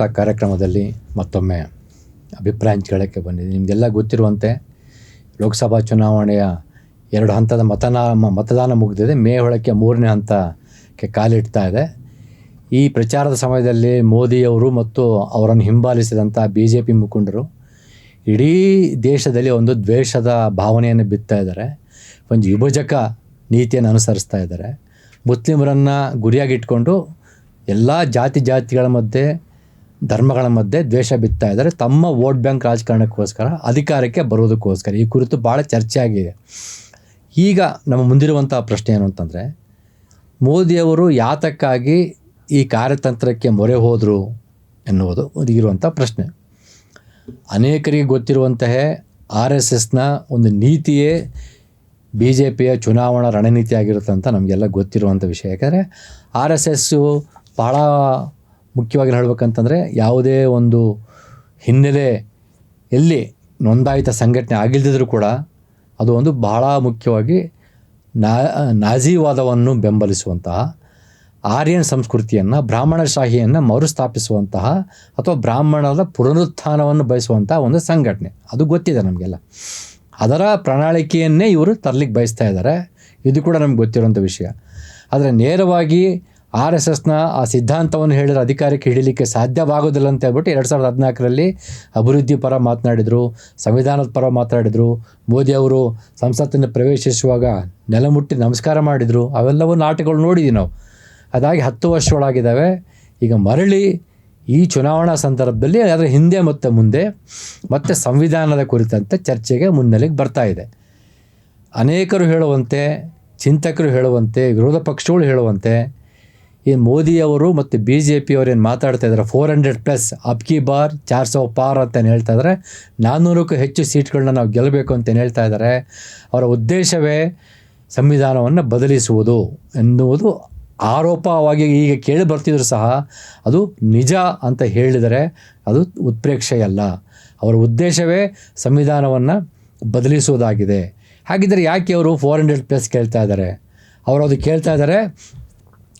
ನೋಟ ಕಾರ್ಯಕ್ರಮದಲ್ಲಿ ಮತ್ತೊಮ್ಮೆ ಅಭಿಪ್ರಾಯ ಹಂಚ್ಕೊಳ್ಳೋಕ್ಕೆ ಬಂದಿದೆ ನಿಮಗೆಲ್ಲ ಗೊತ್ತಿರುವಂತೆ ಲೋಕಸಭಾ ಚುನಾವಣೆಯ ಎರಡು ಹಂತದ ಮತನ ಮತದಾನ ಮುಗಿದಿದೆ. ಮೇ ಒಳಕ್ಕೆ ಮೂರನೇ ಹಂತಕ್ಕೆ ಕಾಲಿಡ್ತಾ ಇದೆ. ಈ ಪ್ರಚಾರದ ಸಮಯದಲ್ಲಿ ಮೋದಿಯವರು ಮತ್ತು ಅವರನ್ನು ಹಿಂಬಾಲಿಸಿದಂಥ ಬಿ ಜೆ ಪಿ ಮುಖಂಡರು ಇಡೀ ದೇಶದಲ್ಲಿ ಒಂದು ದ್ವೇಷದ ಭಾವನೆಯನ್ನು ಬಿತ್ತಾ ಇದ್ದಾರೆ. ಒಂದು ವಿಭಜಕ ನೀತಿಯನ್ನು ಅನುಸರಿಸ್ತಾ ಇದ್ದಾರೆ. ಮುಸ್ಲಿಮರನ್ನು ಗುರಿಯಾಗಿಟ್ಕೊಂಡು ಎಲ್ಲ ಜಾತಿ ಜಾತಿಗಳ ಮಧ್ಯೆ ಧರ್ಮಗಳ ಮಧ್ಯೆ ದ್ವೇಷ ಬಿತ್ತಾ ಇದ್ದಾರೆ. ತಮ್ಮ ವೋಟ್ ಬ್ಯಾಂಕ್ ರಾಜಕಾರಣಕ್ಕೋಸ್ಕರ, ಅಧಿಕಾರಕ್ಕೆ ಬರೋದಕ್ಕೋಸ್ಕರ ಈ ಕುರಿತು ಭಾಳ ಚರ್ಚೆ ಆಗಿದೆ ಈಗ ನಮ್ಮ ಮುಂದಿರುವಂಥ ಪ್ರಶ್ನೆ ಏನು ಅಂತಂದರೆ, ಮೋದಿಯವರು ಯಾತಕ್ಕಾಗಿ ಈ ಕಾರ್ಯತಂತ್ರಕ್ಕೆ ಮೊರೆ ಹೋದರು ಎನ್ನುವುದು ಇರುವಂಥ ಪ್ರಶ್ನೆ. ಅನೇಕರಿಗೆ ಗೊತ್ತಿರುವಂತಹ ಆರ್ ಎಸ್ ಎಸ್ನ ಒಂದು ನೀತಿಯೇ ಬಿ ಜೆ ಪಿಯ ಚುನಾವಣಾ ರಣನೀತಿ ಆಗಿರುತ್ತೆ ಅಂತ ನಮಗೆಲ್ಲ ಗೊತ್ತಿರುವಂಥ ವಿಷಯ. ಯಾಕಂದರೆ ಆರ್ ಎಸ್ ಎಸ್ಸು ಭಾಳ ಮುಖ್ಯವಾಗಿ ಹೇಳ್ಬೇಕಂತಂದರೆ ಯಾವುದೇ ಒಂದು ಹಿನ್ನೆಲೆ ಎಲ್ಲಿ ನೋಂದಾಯಿತ ಸಂಘಟನೆ ಆಗಿಲ್ಲದಿದ್ರೂ ಕೂಡ ಅದು ಒಂದು ಬಹಳ ಮುಖ್ಯವಾಗಿ ನಾ, ನಾಜೀವಾದವನ್ನು ಬೆಂಬಲಿಸುವಂತಹ ಆರ್ಯನ್ ಸಂಸ್ಕೃತಿಯನ್ನು ಬ್ರಾಹ್ಮಣಶಾಹಿಯನ್ನು ಮರುಸ್ಥಾಪಿಸುವಂತಹ ಅಥವಾ ಬ್ರಾಹ್ಮಣರ ಪುನರುತ್ಥಾನವನ್ನು ಬಯಸುವಂತಹ ಒಂದು ಸಂಘಟನೆ. ಅದು ಗೊತ್ತಿದೆ ನಮಗೆಲ್ಲ. ಅದರ ಪ್ರಣಾಳಿಕೆಯನ್ನೇ ಇವರು ತರಲಿಕ್ಕೆ ಬಯಸ್ತಾ ಇದ್ದಾರೆ. ಇದು ಕೂಡ ನಮ್ಗೆ ಗೊತ್ತಿರುವಂಥ ವಿಷಯ. ಆದರೆ ನೇರವಾಗಿ ಆರ್ ಎಸ್ ಎಸ್ನ ಆ ಸಿದ್ಧಾಂತವನ್ನು ಹೇಳಿದ್ರೆ ಅಧಿಕಾರಕ್ಕೆ ಹಿಡಿಲಿಕ್ಕೆ ಸಾಧ್ಯವಾಗೋದಿಲ್ಲ ಅಂತ ಹೇಳ್ಬಿಟ್ಟು ಎರಡು ಸಾವಿರದ ಹದಿನಾಲ್ಕರಲ್ಲಿ ಅಭಿವೃದ್ಧಿ ಪರ ಮಾತನಾಡಿದರು, ಸಂವಿಧಾನದ ಪರ ಮಾತನಾಡಿದರು. ಮೋದಿ ಅವರು ಸಂಸತ್ತನ್ನು ಪ್ರವೇಶಿಸುವಾಗ ನೆಲಮುಟ್ಟಿ ನಮಸ್ಕಾರ ಮಾಡಿದರು. ಅವೆಲ್ಲವೂ ನಾಟಕಗಳು ನೋಡಿದ್ವಿ ನಾವು. ಅದಾಗಿ ಹತ್ತು ವರ್ಷಗಳಾಗಿದ್ದಾವೆ. ಈಗ ಮರಳಿ ಈ ಚುನಾವಣಾ ಸಂದರ್ಭದಲ್ಲಿ ಅದರ ಹಿಂದೆ ಮತ್ತು ಮುಂದೆ ಮತ್ತೆ ಸಂವಿಧಾನದ ಕುರಿತಂತೆ ಚರ್ಚೆಗೆ ಮುನ್ನೆಲೆಗೆ ಬರ್ತಾ ಇದೆ. ಅನೇಕರು ಹೇಳುವಂತೆ, ಚಿಂತಕರು ಹೇಳುವಂತೆ, ವಿರೋಧ ಪಕ್ಷಗಳು ಹೇಳುವಂತೆ ಈ ಮೋದಿಯವರು ಮತ್ತು ಬಿ ಜೆ ಪಿಯವರು ಮಾತಾಡ್ತಾ ಇದ್ದಾರೆ ಫೋರ್ ಹಂಡ್ರೆಡ್ ಪ್ಲಸ್ ಅಬ್ಕಿ ಬಾರ್ ಚಾರ್ ಸೌ ಪಾರ್ ಅಂತ ಏನ್ ಹೇಳ್ತಾ ಇದ್ದಾರೆ ನಾನ್ನೂರಕ್ಕೂ ಹೆಚ್ಚು ಸೀಟ್ಗಳನ್ನ ನಾವು ಗೆಲ್ಲಬೇಕು ಅಂತ ಏನ್ ಹೇಳ್ತಾ ಇದ್ದಾರೆ ಅವರ ಉದ್ದೇಶವೇ ಸಂವಿಧಾನವನ್ನು ಬದಲಿಸುವುದು ಎನ್ನುವುದು ಆರೋಪವಾಗಿ ಈಗ ಕೇಳಿ ಬರ್ತಿದ್ರು ಸಹ. ಅದು ನಿಜ ಅಂತ ಹೇಳಿದರೆ ಅದು ಉತ್ಪ್ರೇಕ್ಷೆಯಲ್ಲ. ಅವರ ಉದ್ದೇಶವೇ ಸಂವಿಧಾನವನ್ನು ಬದಲಿಸುವುದಾಗಿದೆ. ಹಾಗಿದ್ದರೆ ಯಾಕೆ ಅವರು ಫೋರ್ ಹಂಡ್ರೆಡ್ ಪ್ಲಸ್ ಕೇಳ್ತಾ ಇದ್ದಾರೆ ಅವರು ಅದು ಕೇಳ್ತಾ ಇದ್ದಾರೆ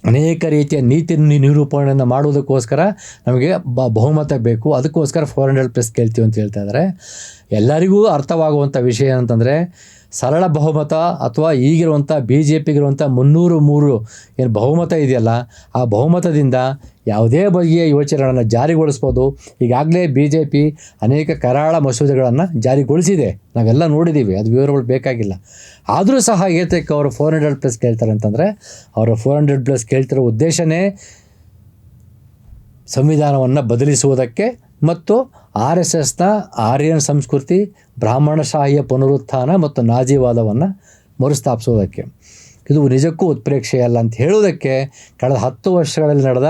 ಅನೇಕ ರೀತಿಯ ನೀತಿ ನಿರೂಪಣೆಯನ್ನು ಮಾಡುವುದಕ್ಕೋಸ್ಕರ ನಮಗೆ ಬ ಬಹುಮತ ಬೇಕು. ಅದಕ್ಕೋಸ್ಕರ ಫೋರ್ ಹಂಡ್ರೆಡ್ ಪ್ಲಸ್ ಕೇಳ್ತೀವಿ ಅಂತ ಹೇಳ್ತಾ ಇದ್ದಾರೆ ಎಲ್ಲರಿಗೂ ಅರ್ಥವಾಗುವಂಥ ವಿಷಯ ಅಂತಂದರೆ ಸರಳ ಬಹುಮತ ಅಥವಾ ಈಗಿರುವಂಥ ಬಿ ಜೆ ಪಿಗಿರುವಂಥ ಮುನ್ನೂರು ಮೂರು ಏನು ಬಹುಮತ ಇದೆಯಲ್ಲ, ಆ ಬಹುಮತದಿಂದ ಯಾವುದೇ ಬಗೆಯ ಯೋಚನೆಗಳನ್ನು ಜಾರಿಗೊಳಿಸ್ಬೋದು. ಈಗಾಗಲೇ ಬಿ ಜೆ ಪಿ ಅನೇಕ ಕರಾಳ ಮಸೂದೆಗಳನ್ನು ಜಾರಿಗೊಳಿಸಿದೆ. ನಾವೆಲ್ಲ ನೋಡಿದ್ದೀವಿ ಅದು ವಿವರಗಳು ಬೇಕಾಗಿಲ್ಲ. ಆದರೂ ಸಹ ಏತಕ್ಕೆ ಅವರು ಫೋರ್ ಹಂಡ್ರೆಡ್ ಪ್ಲಸ್ ಕೇಳ್ತಾರೆ ಅಂತಂದರೆ, ಅವರು ಫೋರ್ ಹಂಡ್ರೆಡ್ ಪ್ಲಸ್ ಕೇಳ್ತಿರೋ ಉದ್ದೇಶನೇ ಸಂವಿಧಾನವನ್ನು ಬದಲಿಸುವುದಕ್ಕೆ ಮತ್ತು ಆರ್ ಎಸ್ ಎಸ್ನ ಆರ್ಯನ್ ಸಂಸ್ಕೃತಿ ಬ್ರಾಹ್ಮಣಶಾಹಿಯ ಪುನರುತ್ಥಾನ ಮತ್ತು ನಾಜಿವಾದವನ್ನು ಮರುಸ್ಥಾಪಿಸೋದಕ್ಕೆ ಇದು ನಿಜಕ್ಕೂ ಉತ್ಪ್ರೇಕ್ಷೆಯಲ್ಲ ಅಂತ ಹೇಳುವುದಕ್ಕೆ ಕಳೆದ ಹತ್ತು ವರ್ಷಗಳಲ್ಲಿ ನಡೆದ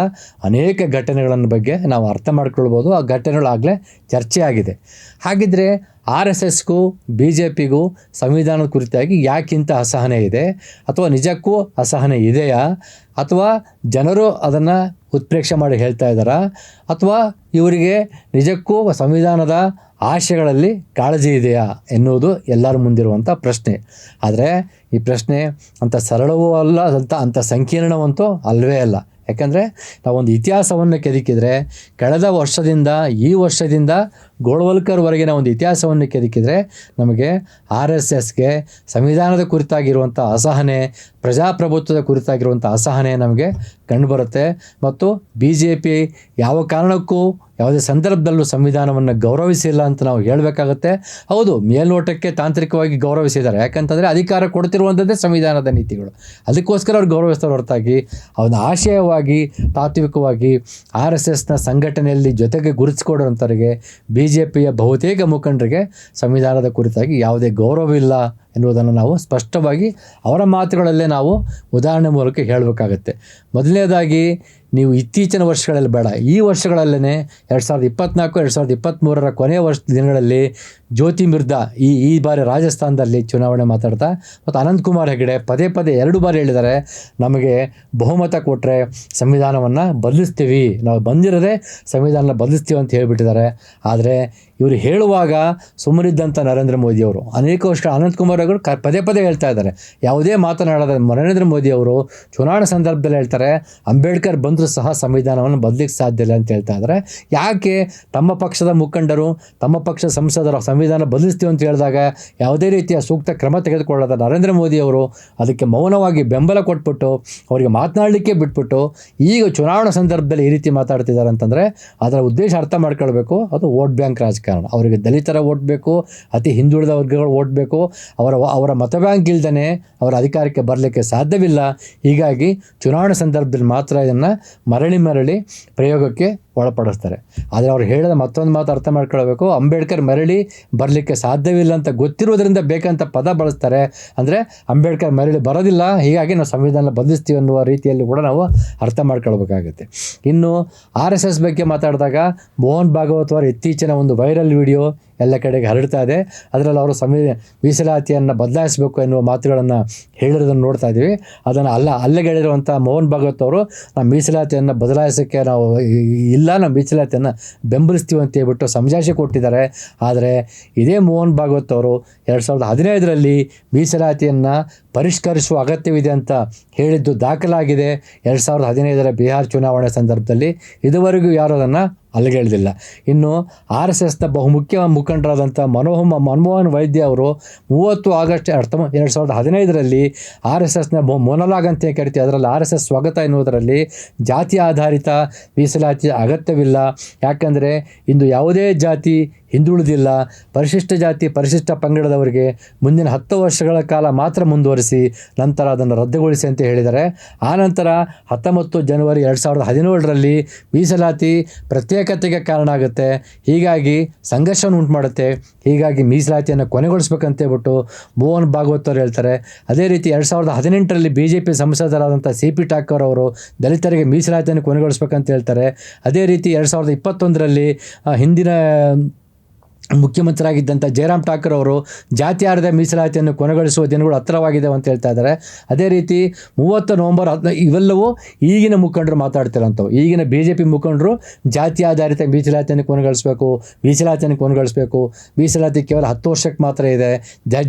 ಅನೇಕ ಘಟನೆಗಳನ್ನು ಬಗ್ಗೆ ನಾವು ಅರ್ಥ ಮಾಡ್ಕೊಳ್ಬೋದು. ಆ ಘಟನೆಗಳಾಗಲೇ ಚರ್ಚೆಯಾಗಿದೆ. ಹಾಗಿದ್ದರೆ ಆರ್ ಎಸ್ ಎಸ್ಗೂ, ಬಿ ಜೆ ಪಿಗೂ ಸಂವಿಧಾನದ ಕುರಿತಾಗಿ ಯಾಕಿಂತ ಅಸಹನೆ ಇದೆ? ಅಥವಾ ನಿಜಕ್ಕೂ ಅಸಹನೆ ಇದೆಯಾ? ಅಥವಾ ಜನರು ಅದನ್ನು ಉತ್ಪ್ರೇಕ್ಷೆ ಮಾಡಿ ಹೇಳ್ತಾ ಇದ್ದಾರಾ? ಅಥವಾ ಇವರಿಗೆ ನಿಜಕ್ಕೂ ಸಂವಿಧಾನದ ಆಶಯಗಳಲ್ಲಿ ಕಾಳಜಿ ಇದೆಯಾ ಎನ್ನುವುದು ಎಲ್ಲರ ಮುಂದಿರುವಂಥ ಪ್ರಶ್ನೆ. ಆದರೆ ಈ ಪ್ರಶ್ನೆ ಅಂಥ ಸರಳವೂ ಅಲ್ಲ ಅಂತ ಅಂಥ ಸಂಕೀರ್ಣವಂತೂ ಅಲ್ಲವೇ ಅಲ್ಲ. ಯಾಕಂದರೆ ನಾವೊಂದು ಇತಿಹಾಸವನ್ನು ಕೆದಕಿದರೆ, ಕಳೆದ ವರ್ಷದಿಂದ ಈ ವರ್ಷದಿಂದ ಗೋಳ್ವಲ್ಕರ್ವರೆಗಿನ ಒಂದು ಇತಿಹಾಸವನ್ನು ಕೆದಕಿದರೆ ನಮಗೆ ಆರ್ ಎಸ್ ಎಸ್ಗೆ ಸಂವಿಧಾನದ ಕುರಿತಾಗಿರುವಂಥ ಅಸಹನೆ, ಪ್ರಜಾಪ್ರಭುತ್ವದ ಕುರಿತಾಗಿರುವಂಥ ಅಸಹನೆ ನಮಗೆ ಕಂಡುಬರುತ್ತೆ. ಮತ್ತು ಬಿ ಜೆ ಪಿ ಯಾವ ಕಾರಣಕ್ಕೂ ಯಾವುದೇ ಸಂದರ್ಭದಲ್ಲೂ ಸಂವಿಧಾನವನ್ನು ಗೌರವಿಸಿಲ್ಲ ಅಂತ ನಾವು ಹೇಳಬೇಕಾಗತ್ತೆ. ಹೌದು, ಮೇಲ್ನೋಟಕ್ಕೆ ತಾಂತ್ರಿಕವಾಗಿ ಗೌರವಿಸಿದ್ದಾರೆ. ಯಾಕಂತಂದರೆ ಅಧಿಕಾರ ಕೊಡ್ತಿರುವಂಥದ್ದೇ ಸಂವಿಧಾನದ ನೀತಿಗಳು. ಅದಕ್ಕೋಸ್ಕರ ಅವ್ರು ಗೌರವಿಸ್ತಾರೆ ಹೊರತಾಗಿ. ಅವನ ಆಶಯವಾಗಿ, ತಾತ್ವಿಕವಾಗಿ ಆರ್ ಎಸ್ ಎಸ್ನ ಸಂಘಟನೆಯಲ್ಲಿ ಜೊತೆಗೆ ಗುರುತಿಸ್ಕೊಡೋಂಥವ್ರಿಗೆ ಬಿ ಜೆ ಪಿಯ ಬಹುತೇಕ ಮುಖಂಡರಿಗೆ ಸಂವಿಧಾನದ ಕುರಿತಾಗಿ ಯಾವುದೇ ಗೌರವವಿಲ್ಲ. ಎನ್ನುವುದನ್ನು ನಾವು ಸ್ಪಷ್ಟವಾಗಿ ಅವರ ಮಾತುಗಳಲ್ಲೇ ನಾವು ಉದಾಹರಣೆ ಮೂಲಕ ಹೇಳಬೇಕಾಗತ್ತೆ. ಮೊದಲನೇದಾಗಿ, ನೀವು ಇತ್ತೀಚಿನ ವರ್ಷಗಳಲ್ಲಿ ಬೇಡ. ಈ ವರ್ಷಗಳಲ್ಲೇ ಎರಡು ಸಾವಿರದ ಇಪ್ಪತ್ನಾಲ್ಕು, ಎರಡು ಸಾವಿರದ ಇಪ್ಪತ್ತ್ಮೂರರ ಕೊನೆಯ ವರ್ಷ ದಿನಗಳಲ್ಲಿ ಜ್ಯೋತಿ ಮಿರ್ದಾ ಈ ಈ ಬಾರಿ ರಾಜಸ್ಥಾನದಲ್ಲಿ ಚುನಾವಣೆ ಮಾತಾಡ್ತಾ ಮತ್ತು ಅನಂತಕುಮಾರ್ ಹೆಗಡೆ ಪದೇ ಪದೇ ಎರಡು ಬಾರಿ ಹೇಳಿದ್ದಾರೆ, ನಮಗೆ ಬಹುಮತ ಕೊಟ್ಟರೆ ಸಂವಿಧಾನವನ್ನು ಬದಲಿಸ್ತೀವಿ. ನಾವು ಬಂದಿರೋದೇ ಸಂವಿಧಾನ ಬದಲಿಸ್ತೀವಿ ಅಂತ ಹೇಳಿಬಿಟ್ಟಿದ್ದಾರೆ. ಆದರೆ ಇವರು ಹೇಳುವಾಗ ಸುಮ್ಮನಿದ್ದಂಥ ನರೇಂದ್ರ ಮೋದಿಯವರು ಅನೇಕ ವರ್ಷ ಅನಂತಕುಮಾರ್ ಅವರು ಕ, ಪದೇ ಪದೇ ಹೇಳ್ತಾ ಇದ್ದಾರೆ. ಯಾವುದೇ ಮಾತನಾಡದ ನರೇಂದ್ರ ಮೋದಿಯವರು ಚುನಾವಣಾ ಸಂದರ್ಭದಲ್ಲಿ ಹೇಳ್ತಾರೆ, ಅಂಬೇಡ್ಕರ್ ಬಂದರೂ ಸಹ ಸಂವಿಧಾನವನ್ನು ಬದಲಿಕ್ಕೆ ಸಾಧ್ಯ ಇಲ್ಲ ಅಂತ ಹೇಳ್ತಾ ಇದ್ದಾರೆ. ಯಾಕೆ? ತಮ್ಮ ಪಕ್ಷದ ಮುಖಂಡರು, ತಮ್ಮ ಪಕ್ಷದ ಸಂಸದರು ಸಂವಿಧಾನ ಬದಲಿಸ್ತೀವಿ ಅಂತ ಹೇಳಿದಾಗ ಯಾವುದೇ ರೀತಿಯ ಸೂಕ್ತ ಕ್ರಮ ತೆಗೆದುಕೊಳ್ಳದ ನರೇಂದ್ರ ಮೋದಿಯವರು ಅದಕ್ಕೆ ಮೌನವಾಗಿ ಬೆಂಬಲ ಕೊಟ್ಬಿಟ್ಟು, ಅವರಿಗೆ ಮಾತನಾಡಲಿಕ್ಕೆ ಬಿಟ್ಬಿಟ್ಟು ಈಗ ಚುನಾವಣಾ ಸಂದರ್ಭದಲ್ಲಿ ಈ ರೀತಿ ಮಾತಾಡ್ತಿದ್ದಾರೆ ಅಂತಂದರೆ ಅದರ ಉದ್ದೇಶ ಅರ್ಥ ಮಾಡ್ಕೊಳ್ಬೇಕು. ಅದು ವೋಟ್ ಬ್ಯಾಂಕ್ ರಾಜಕಾರಣ. ಅವರಿಗೆ ದಲಿತರ ಓಟ್ ಬೇಕು, ಅತಿ ಹಿಂದುಳಿದ ವರ್ಗಗಳು ಓಟ್ ಬೇಕು. ಅವರ ಅವರ ಮತ ಬ್ಯಾಂಕ್ ಇಲ್ದೇ ಅವರ ಅಧಿಕಾರಕ್ಕೆ ಬರಲಿಕ್ಕೆ ಸಾಧ್ಯವಿಲ್ಲ. ಹೀಗಾಗಿ ಚುನಾವಣೆ ಸಂದರ್ಭದಲ್ಲಿ ಮಾತ್ರ ಇದನ್ನು ಮರಳಿ ಮರಳಿ ಪ್ರಯೋಗಕ್ಕೆ ಒಳಪಡಿಸ್ತಾರೆ. ಆದರೆ ಅವ್ರು ಹೇಳಿದ ಮತ್ತೊಂದು ಮಾತು ಅರ್ಥ ಮಾಡ್ಕೊಳ್ಬೇಕು. ಅಂಬೇಡ್ಕರ್ ಮರಳಿ ಬರಲಿಕ್ಕೆ ಸಾಧ್ಯವಿಲ್ಲ ಅಂತ ಗೊತ್ತಿರೋದ್ರಿಂದ ಬೇಕಂತ ಪದ ಬಳಸ್ತಾರೆ. ಅಂದರೆ ಅಂಬೇಡ್ಕರ್ ಮರಳಿ ಬರೋದಿಲ್ಲ, ಹೀಗಾಗಿ ನಾವು ಸಂವಿಧಾನ ಬದಲಿಸ್ತೀವಿ ಅನ್ನುವ ರೀತಿಯಲ್ಲಿ ಕೂಡ ನಾವು ಅರ್ಥ ಮಾಡ್ಕೊಳ್ಬೇಕಾಗುತ್ತೆ. ಇನ್ನು ಆರ್ ಎಸ್ ಎಸ್ ಬಗ್ಗೆ ಮಾತಾಡಿದಾಗ ಮೋಹನ್ ಭಾಗವತ್ ಅವರ ಇತ್ತೀಚಿನ ಒಂದು ವೈರಲ್ ವಿಡಿಯೋ ಎಲ್ಲ ಕಡೆಗೆ ಹರಡ್ತಾ ಇದೆ. ಅದರಲ್ಲಿ ಅವರು ಸಂವಿ ಮೀಸಲಾತಿಯನ್ನು ಬದಲಾಯಿಸಬೇಕು ಎನ್ನುವ ಮಾತುಗಳನ್ನು ಹೇಳಿರೋದನ್ನು ನೋಡ್ತಾ ಇದ್ದೀವಿ. ಅದನ್ನು ಅಲ್ಲ ಅಲ್ಲೆಗೆಳಿರುವಂಥ ಮೋಹನ್ ಭಾಗವತ್ ಅವರು ನಾವು ಮೀಸಲಾತಿಯನ್ನು ಬದಲಾಯಿಸೋಕ್ಕೆ ನಾವು ಇಲ್ಲ ನಾವು ಮೀಸಲಾತಿಯನ್ನು ಬೆಂಬಲಿಸ್ತೀವಿ ಅಂತ ಹೇಳ್ಬಿಟ್ಟು ಸಂಜಾಶಿ ಕೊಟ್ಟಿದ್ದಾರೆ. ಆದರೆ ಇದೇ ಮೋಹನ್ ಭಾಗವತ್ ಅವರು ಎರಡು ಸಾವಿರದ ಹದಿನೈದರಲ್ಲಿ ಮೀಸಲಾತಿಯನ್ನು ಪರಿಷ್ಕರಿಸುವ ಅಗತ್ಯವಿದೆ ಅಂತ ಹೇಳಿದ್ದು ದಾಖಲಾಗಿದೆ. ಎರಡು ಸಾವಿರದ ಹದಿನೈದರ ಬಿಹಾರ್ ಚುನಾವಣೆ ಸಂದರ್ಭದಲ್ಲಿ ಇದುವರೆಗೂ ಯಾರು ಅದನ್ನು ಅಲ್ಲಿಗೆಳ್ದಿಲ್ಲ ಇನ್ನು ಆರ್ ಎಸ್ ಎಸ್ನ ಬಹುಮುಖ್ಯ ಮುಖಂಡರಾದಂಥ ಮನೋಹಮ ಮನಮೋಹನ್ ವೈದ್ಯ ಅವರು ಮೂವತ್ತು ಆಗಸ್ಟ್ ಅರ್ಥಮ ಎರಡು ಸಾವಿರದ ಹದಿನೈದರಲ್ಲಿ ಆರ್ ಎಸ್ ಎಸ್ನ ಮೊನಲಾಗ್ ಅಂತ ಕರಿತೀವಿ ಅದರಲ್ಲಿ ಆರ್ ಎಸ್ ಎಸ್ ಸ್ವಾಗತ ಎನ್ನುವುದರಲ್ಲಿ ಜಾತಿ ಆಧಾರಿತ ಮೀಸಲಾತಿ ಅಗತ್ಯವಿಲ್ಲ. ಯಾಕಂದರೆ ಇಂದು ಯಾವುದೇ ಜಾತಿ ಹಿಂದುಳಿದಿಲ್ಲ. ಪರಿಶಿಷ್ಟ ಜಾತಿ, ಪರಿಶಿಷ್ಟ ಪಂಗಡದವರಿಗೆ ಮುಂದಿನ ಹತ್ತು ವರ್ಷಗಳ ಕಾಲ ಮಾತ್ರ ಮುಂದುವರಿಸಿ ನಂತರ ಅದನ್ನು ರದ್ದುಗೊಳಿಸಿ ಅಂತ ಹೇಳಿದ್ದಾರೆ ಆನಂತರ ಹತ್ತೊಂಬತ್ತು ಜನವರಿ ಎರಡು ಸಾವಿರದ ಹದಿನೇಳರಲ್ಲಿ ಮೀಸಲಾತಿ ಪ್ರತ್ಯೇಕತೆಗೆ ಕಾರಣ ಆಗುತ್ತೆ. ಹೀಗಾಗಿ ಸಂಘರ್ಷವನ್ನು ಉಂಟು ಮಾಡುತ್ತೆ ಹೀಗಾಗಿ ಮೀಸಲಾತಿಯನ್ನು ಕೊನೆಗೊಳಿಸ್ಬೇಕಂತ ಹೇಳ್ಬಿಟ್ಟು ಮೋಹನ್ ಭಾಗವತ್ ಅವರು ಹೇಳ್ತಾರೆ. ಅದೇ ರೀತಿ ಎರಡು ಸಾವಿರದ ಹದಿನೆಂಟರಲ್ಲಿ ಬಿ ಜೆ ಪಿ ಸಂಸದರಾದಂಥ ಸಿ ಪಿ ಠಾಕೂರ್ ಅವರು ದಲಿತರಿಗೆ ಮೀಸಲಾತಿಯನ್ನು ಕೊನೆಗೊಳಿಸ್ಬೇಕಂತ ಹೇಳ್ತಾರೆ. ಅದೇ ರೀತಿ ಎರಡು ಸಾವಿರದ ಇಪ್ಪತ್ತೊಂದರಲ್ಲಿ ಹಿಂದಿನ ಮುಖ್ಯಮಂತ್ರಿಯಾಗಿದ್ದಂಥ ಜಯರಾಮ್ ಠಾಕೂರ್ ಅವರು ಜಾತಿ ಆಧಾರಿತ ಮೀಸಲಾತಿಯನ್ನು ಕೊನೆಗೊಳಿಸುವ ದಿನಗಳು ಹತ್ತಿರವಾಗಿದೆ ಅಂತ ಹೇಳ್ತಾ ಇದ್ದಾರೆ. ಅದೇ ರೀತಿ ಮೂವತ್ತು ನವಂಬರ್ ಇವೆಲ್ಲವೂ ಈಗಿನ ಮುಖಂಡರು ಮಾತಾಡ್ತಿರೋಂಥವು ಈಗಿನ ಬಿ ಜೆ ಪಿ ಮುಖಂಡರು ಜಾತಿ ಆಧಾರಿತ ಮೀಸಲಾತಿಯನ್ನು ಕೊನೆಗೊಳಿಸಬೇಕು ಮೀಸಲಾತಿಯನ್ನು ಕೊನೆಗೊಳಿಸಬೇಕು. ಮೀಸಲಾತಿ ಕೇವಲ ಹತ್ತು ವರ್ಷಕ್ಕೆ ಮಾತ್ರ ಇದೆ.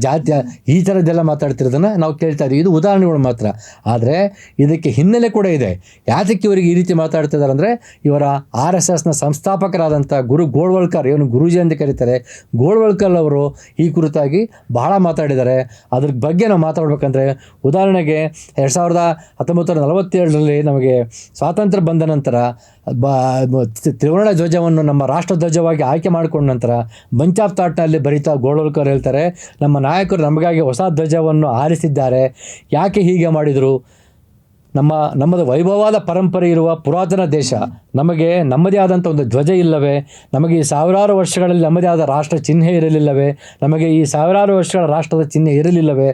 ಜಾತಿ ಈ ಥರದ್ದೆಲ್ಲ ಮಾತಾಡ್ತಿರೋದನ್ನು ನಾವು ಕೇಳ್ತಾ ಇದ್ದೀವಿ. ಇದು ಉದಾಹರಣೆಗಳು ಮಾತ್ರ. ಆದರೆ ಇದಕ್ಕೆ ಹಿನ್ನೆಲೆ ಕೂಡ ಇದೆ. ಯಾತಕ್ಕೆ ಇವರಿಗೆ ಈ ರೀತಿ ಮಾತಾಡ್ತಿದ್ದಾರೆ ಅಂದರೆ ಇವರ ಆರ್ ಎಸ್ ಎಸ್ನ ಸಂಸ್ಥಾಪಕರಾದಂಥ ಗುರು ಗೋಳ್ವಳ್ಕರ್ ಇವನು ಗುರುಜಿ ಅಂತ ಕರೀತಾರೆ. ಗೋಳ್ವಲ್ಕರ್ ಅವರು ಈ ಕುರಿತಾಗಿ ಬಹಳ ಮಾತಾಡಿದ್ದಾರೆ. ಅದ್ರ ಬಗ್ಗೆ ನಾವು ಮಾತಾಡ್ಬೇಕಂದ್ರೆ ಉದಾಹರಣೆಗೆ ಎರಡು ಸಾವಿರದ ಹತ್ತೊಂಬತ್ತು ನಲವತ್ತೇಳರಲ್ಲಿ ನಮಗೆ ಸ್ವಾತಂತ್ರ್ಯ ಬಂದ ನಂತರ ಬ ತ್ರಿವರ್ಣ ಧ್ವಜವನ್ನು ನಮ್ಮ ರಾಷ್ಟ್ರ ಧ್ವಜವಾಗಿ ಆಯ್ಕೆ ಮಾಡಿಕೊಂಡ ನಂತರ ಬಂಚ್ ಆಫ್ ಥಾಟ್ನಲ್ಲಿ ಬರೀತಾ ಗೋಳ್ವಲ್ಕರ್ ಹೇಳ್ತಾರೆ, ನಮ್ಮ ನಾಯಕರು ನಮಗಾಗಿ ಹೊಸ ಧ್ವಜವನ್ನು ಆರಿಸಿದ್ದಾರೆ ಯಾಕೆ ಹೀಗೆ ಮಾಡಿದರು? ನಮ್ಮ, ನಮ್ಮದು ವೈಭವವಾದ ಪರಂಪರೆ ಇರುವ ಪುರಾತನ ದೇಶ, ನಮಗೆ ನಮ್ಮದೇ ಆದಂಥ ಒಂದು ಧ್ವಜ ಇಲ್ಲವೇ? ನಮಗೆ ಈ ಸಾವಿರಾರು ವರ್ಷಗಳಲ್ಲಿ ನಮ್ಮದೇ ಆದ ರಾಷ್ಟ್ರ ಚಿಹ್ನೆ ಇರಲಿಲ್ಲವೇ? ನಮಗೆ ಈ ಸಾವಿರಾರು ವರ್ಷಗಳ ರಾಷ್ಟ್ರದ ಚಿಹ್ನೆ ಇರಲಿಲ್ಲವೇ?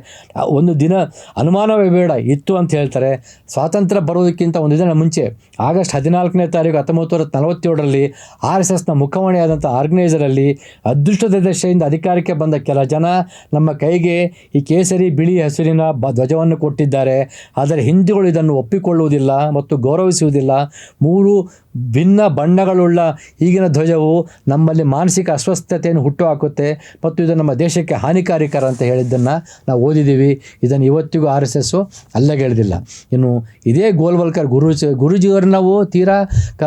ಒಂದು ದಿನ ಅನುಮಾನವೇ ಬೇಡ, ಇತ್ತು ಅಂತ ಹೇಳ್ತಾರೆ. ಸ್ವಾತಂತ್ರ್ಯ ಬರೋದಕ್ಕಿಂತ ಒಂದು ದಿನ ಮುಂಚೆ, ಆಗಸ್ಟ್ ಹದಿನಾಲ್ಕನೇ ತಾರೀಕು ಹತ್ತೊಂಬತ್ತು ನೂರ ನಲವತ್ತೇಳರಲ್ಲಿ ಆರ್ ಎಸ್ ಎಸ್ನ ಮುಖವಾಣಿಯಾದಂಥ ಆರ್ಗನೈಸರಲ್ಲಿ ಅದೃಷ್ಟದ ದಶೆಯಿಂದ ಅಧಿಕಾರಕ್ಕೆ ಬಂದ ಕೆಲ ಜನ ನಮ್ಮ ಕೈಗೆ ಈ ಕೇಸರಿ ಬಿಳಿ ಹಸಿರಿನ ಧ್ವಜವನ್ನು ಕೊಟ್ಟಿದ್ದಾರೆ. ಆದರೆ ಹಿಂದೂಗಳು ಇದನ್ನು ಒಪ್ಪಿಕೊಳ್ಳುವುದಿಲ್ಲ ಮತ್ತು ಗೌರವಿಸುವುದಿಲ್ಲ. ಮೂರು ಭಿನ್ನ ಬಣ್ಣಗಳುಳ್ಳ ಈಗಿನ ಧ್ವಜವು ನಮ್ಮಲ್ಲಿ ಮಾನಸಿಕ ಅಸ್ವಸ್ಥತೆಯನ್ನು ಹುಟ್ಟುಹಾಕುತ್ತೆ ಮತ್ತು ಇದು ನಮ್ಮ ದೇಶಕ್ಕೆ ಹಾನಿಕಾರಿಕರ ಅಂತ ಹೇಳಿದ್ದನ್ನು ನಾವು ಓದಿದ್ದೀವಿ. ಇದನ್ನು ಇವತ್ತಿಗೂ ಆರ್ ಎಸ್ ಎಸ್ಸು ಅಲ್ಲಗೆಳೆದಿಲ್ಲ ಇನ್ನು ಇದೇ ಗೋಲ್ವಲ್ಕರ್ ಗುರು ಗುರುಜಿಯವರು ನಾವು ತೀರಾ ಕ